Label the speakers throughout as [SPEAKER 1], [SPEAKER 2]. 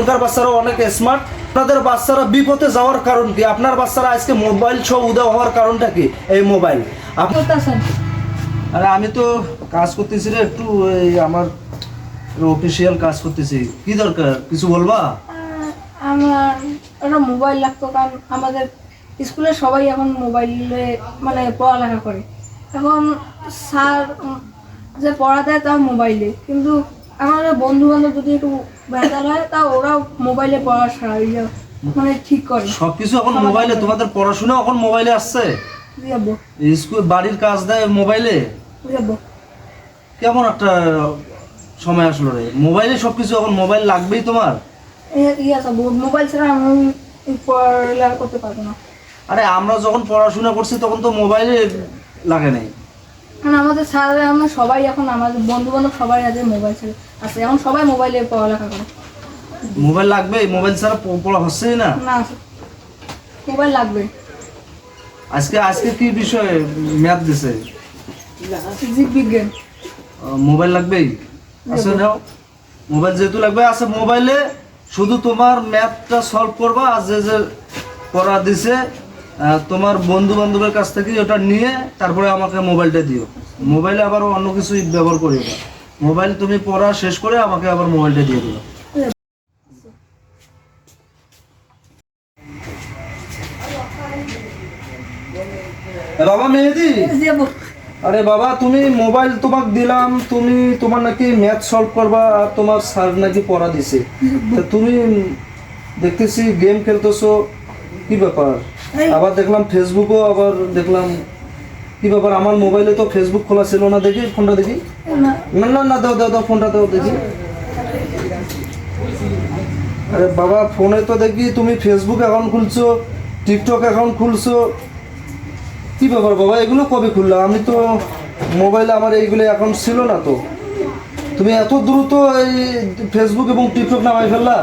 [SPEAKER 1] এখনকার বাচ্চারা অনেক স্মার্ট আপনাদের বাচ্চারা বিপদে যাওয়ার কারণ কি? আপনার বাচ্চারা আজকে মোবাইল সব উদয় হওয়ার কারণটা কি? এই মোবাইল আরে আমি তো কাজ করতেছি রে একটু এই আমার অফিসিয়াল কাজ করতেছি। কি দরকার? কিছু বলবা?
[SPEAKER 2] আমার একটা মোবাইল লাগতো কারণ আমাদের স্কুলে সবাই এখন মোবাইলে মানে পড়ালেখা করে। এখন স্যার যে পড়া দেয় তাও মোবাইলে কিন্তু আমাদের বন্ধু বান্ধব যদি একটু ভেজাল হয় তা ওরাও মোবাইলে পড়া সারা ইয়ে মানে ঠিক করে।
[SPEAKER 1] সবকিছু এখন মোবাইলে তোমাদের পড়াশোনা এখন মোবাইলে আসছে? স্কুল বাড়ির কাজ দেয় মোবাইলে কেমন একটা সময় আসলো রে? মোবাইলে সবকিছু এখন মোবাইল লাগবেই তোমার?
[SPEAKER 2] মোবাইল ছাড়া আমি পড়ালেখা করতে পারব না।
[SPEAKER 1] আরে আমরা যখন পড়াশোনা করছি তখন তো মোবাইলে লাগে নাই।
[SPEAKER 2] কারণ আমাদের স্যার আমরা সবাই এখন আমাদের বন্ধু বান্ধব সবাই আছে মোবাইল ছেড়ে। আছে এখন সবাই মোবাইলে পড়ালেখা করে।
[SPEAKER 1] মোবাইল লাগবে? মোবাইল ছাড়া পড়া হচ্ছেই না?
[SPEAKER 2] না মোবাইল লাগবে।
[SPEAKER 1] আজকে আজকে কি বিষয়ে ম্যাথ দিছে?
[SPEAKER 2] জীব বিজ্ঞান
[SPEAKER 1] মোবাইল লাগবেই? আছে নাও। মোবাইল যেহেতু লাগবে আছে মোবাইলে শুধু তোমার ম্যাথটা সলভ করবা আর যে যে পড়া দিছে তোমার বন্ধু বান্ধবের কাছ থেকে ওটা নিয়ে তারপরে আমাকে মোবাইলটা দিও। মোবাইলে আবার অন্য কিছু ব্যবহার করিও না। মোবাইল তুমি পড়া শেষ করে আমাকে আবার মোবাইলটা দিয়ে দিও। বাবা মেহেদি? আরে বাবা তুমি মোবাইল তোমাকে দিলাম তুমি তোমার নাকি ম্যাথ সলভ করবা আর তোমার স্যার নাকি পড়া দিছে। তুমি দেখতেছি গেম খেলতেছো কি ব্যাপার? আবার দেখলাম ফেসবুকও আবার দেখলাম কি ব্যাপার আমার মোবাইলে তো ফেসবুক খোলা ছিল না দেখি ফোনটা দেখি?
[SPEAKER 2] না।
[SPEAKER 1] না না দাও দাও দাও ফোনটা দাও দেখি। আরে বাবা ফোনে তো দেখি তুমি ফেসবুক অ্যাকাউন্ট খুলছো টিকটক অ্যাকাউন্ট খুলছো। কি ব্যাপার বাবা এগুলো কবে খুললা? আমি তো মোবাইলে আমার এইগুলো অ্যাকাউন্ট ছিল না তো। তুমি এত দ্রুত এই ফেসবুক এবং টিকটক নামাই ফেললা?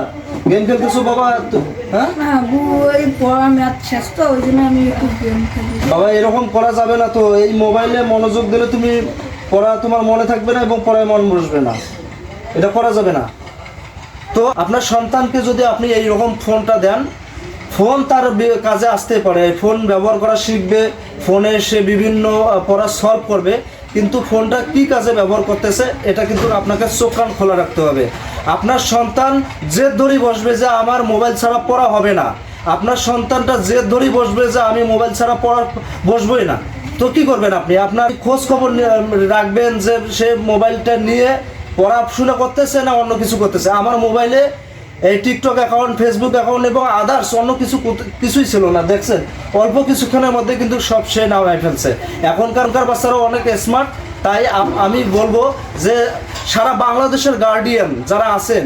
[SPEAKER 1] গেম খেলতেছো বাবা হ্যাঁ?
[SPEAKER 2] না বু এই পড়া ম্যাথ শেষ তো ওই জন্য আমি একটু গেম খেলি
[SPEAKER 1] বাবা এরকম করা যাবে না তো। এই মোবাইলে মনোযোগ দিলে তুমি পড়া তোমার মনে থাকবে না এবং পড়ায় মন বসবে না। এটা করা যাবে না। তো আপনার সন্তানকে যদি আপনি এই রকম ফোনটা দেন ফোন তার কাজে আসতে পারে। ফোন ব্যবহার করা শিখবে ফোনে সে বিভিন্ন পড়া সলভ করবে। কিন্তু ফোনটা কি কাজে ব্যবহার করতেছে, এটা কিন্তু আপনাকে চোখ কান খোলা রাখতে হবে। আপনার সন্তান জেদ ধরি বসবে যে আমার মোবাইল ছাড়া পড়া হবে না। আপনার সন্তানটা জেদ ধরি বসবে যে আমি মোবাইল ছাড়া পড়া বসবই না। তো কি করবেন আপনি? আপনার খোঁজ খবর রাখবেন যে সে মোবাইলটা নিয়ে পড়াশোনা করতেছে না অন্য কিছু করতেছে? আমার মোবাইলে এই টিকটক অ্যাকাউন্ট ফেসবুক অ্যাকাউন্ট এবং আদার্স অন্য কিছু কিছুই ছিল না, দেখছেন? অল্প কিছুক্ষণের মধ্যে কিন্তু সব সে নামায় ফেলছে। এখনকারকার বাচ্চারাও অনেক স্মার্ট তাই আমি বলব যে সারা বাংলাদেশের গার্ডিয়ান যারা আছেন,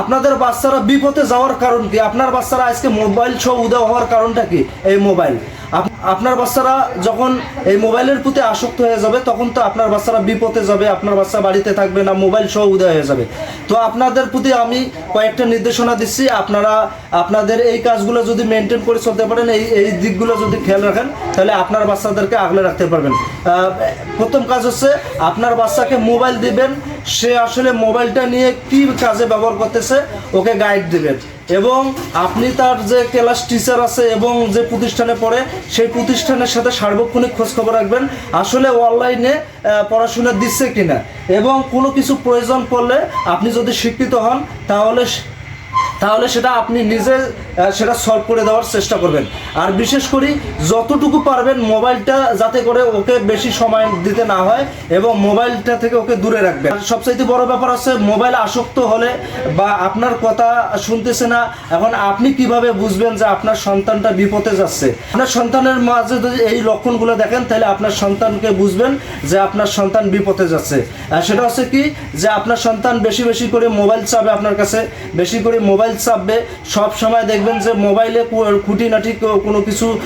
[SPEAKER 1] আপনাদের বাচ্চারা বিপথে যাওয়ার কারণ কি? আপনার বাচ্চারা আজকে মোবাইল সহ উদয় হওয়ার কারণটা কি? এই মোবাইল আপনার বাচ্চারা যখন এই মোবাইলের প্রতি আসক্ত হয়ে যাবে, তখন তো আপনার বাচ্চারা বিপদে যাবে, আপনার বাচ্চা বাড়িতে থাকবে না, মোবাইল সহ উদয় হয়ে যাবে। তো আপনাদের প্রতি আমি কয়েকটা নির্দেশনা দিচ্ছি, আপনারা, আপনাদের এই কাজগুলো যদি মেনটেন করে চলতে পারেন, এই এই দিকগুলো যদি খেয়াল রাখেন, তাহলে আপনার বাচ্চাদেরকে আগলে রাখতে পারবেন। প্রথম কাজ হচ্ছে, আপনার বাচ্চাকে মোবাইল দিবেন, সে আসলে মোবাইলটা নিয়ে কি কাজে ব্যবহার করতেছে, ওকে গাইড দিবেন। এবং আপনি তার যে ক্লাস টিচার আছে এবং যে প্রতিষ্ঠানে পড়ে, সেই প্রতিষ্ঠানের সাথে সার্বক্ষণিক খোঁজখবর রাখবেন, আসলে অনলাইনে পড়াশোনা দিচ্ছে কিনা। এবং কোনো কিছু প্রয়োজন পড়লে আপনি যদি শিক্ষিত হন, তাহলে তাহলে সেটা আপনি নিজে সেটা সলভ করে দেওয়ার চেষ্টা করবেন। আর বিশেষ করি, যতটুকু পারবেন মোবাইলটা যাতে করে ওকে বেশি সময় দিতে না হয় এবং মোবাইলটা থেকে ওকে দূরে রাখবেন। সবচাইতে বড় ব্যাপার আছে, মোবাইল আসক্ত হলে বা আপনার কথা শুনতেছে না, এখন আপনি কীভাবে বুঝবেন যে আপনার সন্তানটা বিপদে যাচ্ছে? আপনার সন্তানের মাঝে যদি এই লক্ষণগুলো দেখেন, তাহলে আপনার সন্তানকে বুঝবেন যে আপনার সন্তান বিপদে যাচ্ছে। সেটা হচ্ছে কি, যে আপনার সন্তান বেশি বেশি করে মোবাইল চাবে আপনার কাছে, বেশি করে মোবাইল চাপবে। সব সময় দেখবেন যে মোবাইলে কু- খুঁটিনাটি কোনো কিছু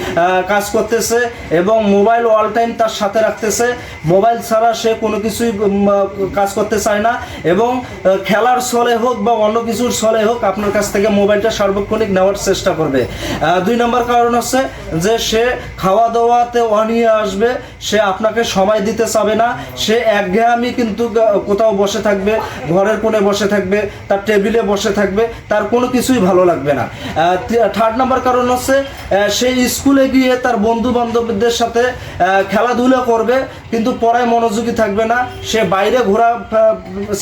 [SPEAKER 1] কাজ করতেছে এবং মোবাইল অল টাইম তার সাথে রাখতেছে। মোবাইল ছাড়া সে কোনো কিছুই কাজ করতে চায় না এবং খেলার ছলে হোক বা অন্য কিছুর ছলে হোক আপনার কাছ থেকে মোবাইলটা সার্বক্ষণিক নেওয়ার চেষ্টা করবে। দুই নম্বর কারণ হচ্ছে যে সে খাওয়া দাওয়াতে অনিয়ে আসবে, সে আপনাকে সময় দিতে চাবে না, সে একঘেয়ামি কিন্তু কোথাও বসে থাকবে, ঘরের কোণে বসে থাকবে, তার টেবিলে বসে থাকবে, তার কোনো কিছুই ভালো লাগবে না। থার্ড নাম্বার কারণ হচ্ছে সে স্কুলে গিয়ে তার বন্ধু বান্ধবদের সাথে খেলাধুলা করবে, কিন্তু পড়ায় মনোযোগী থাকবে না। সে বাইরে ঘোরা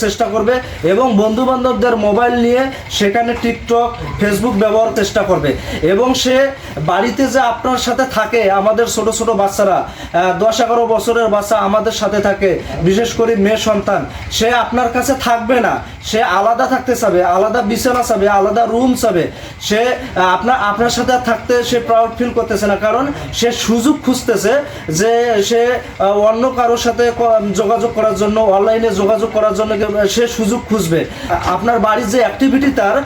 [SPEAKER 1] চেষ্টা করবে এবং বন্ধু বান্ধবদের মোবাইল নিয়ে সেখানে টিকটক, ফেসবুক ব্যবহার চেষ্টা করবে। এবং সে বাড়িতে যে আপনার সাথে থাকে, আমাদের ছোট ছোট বাচ্চারা দশ এগারো বছরের বাচ্চা আমাদের সাথে থাকে, বিশেষ করে মেয়ে সন্তান, সে আপনার কাছে থাকবে না। সে আলাদা থাকতে চাবে, আলাদা বিছানা চাবে আলাদা রুম চাবে সে আপনার আপনার সাথে থাকতে সে প্রাউড ফিল করতেছে না। কারণ সে সুযোগ খুঁজতেছে যে সে অন্য কারোর সাথে যোগাযোগ করার জন্য অনলাইনে যোগাযোগ করার জন্য সে সুযোগ খুঁজবে। আপনার বাড়ির যে অ্যাক্টিভিটি তার,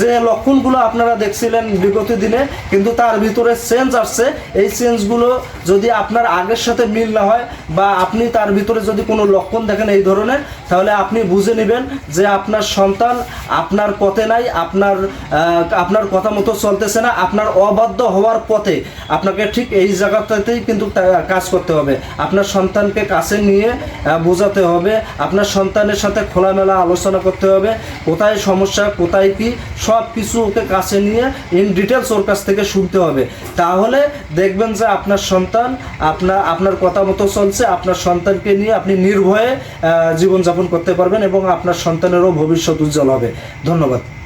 [SPEAKER 1] যে লক্ষণগুলো আপনারা দেখছিলেন বিগত দিনে, কিন্তু তার ভিতরে চেঞ্জ আসছে। এই চেঞ্জগুলো যদি আপনার আগের সাথে মিল না হয় বা আপনি তার ভিতরে যদি কোনো লক্ষণ দেখেন এই ধরনের, তাহলে আপনি বুঝে নেবেন যে আপনার সন্তান আপনার পথে নাই, আপনার আহ, আপনার কথা মতো চলতেছে না আপনার অবাধ্য হওয়ার পথে আপনাকে ঠিক এই জায়গাটাতেই কিন্তু কাজ করতে হবে। আপনার সন্তানকে কাছে নিয়ে বোঝাতে হবে আপনার সন্তানের সাথে খোলামেলা আলোচনা করতে হবে কোথায় সমস্যা কোথায় কি সব কিছু ওকে কাছে নিয়ে ইন ডিটেলস ওর কাছ থেকে শুনতে হবে। তাহলে দেখবেন যে আপনার সন্তান আপনার আপনার কথা মতো চলছে আপনার সন্তানকে নিয়ে আপনি নির্ভয়ে জীবনযাপন করতে পারবেন এবং আপনার সন্তানেরও ভবিষ্যৎ উজ্জ্বল হবে। ধন্যবাদ।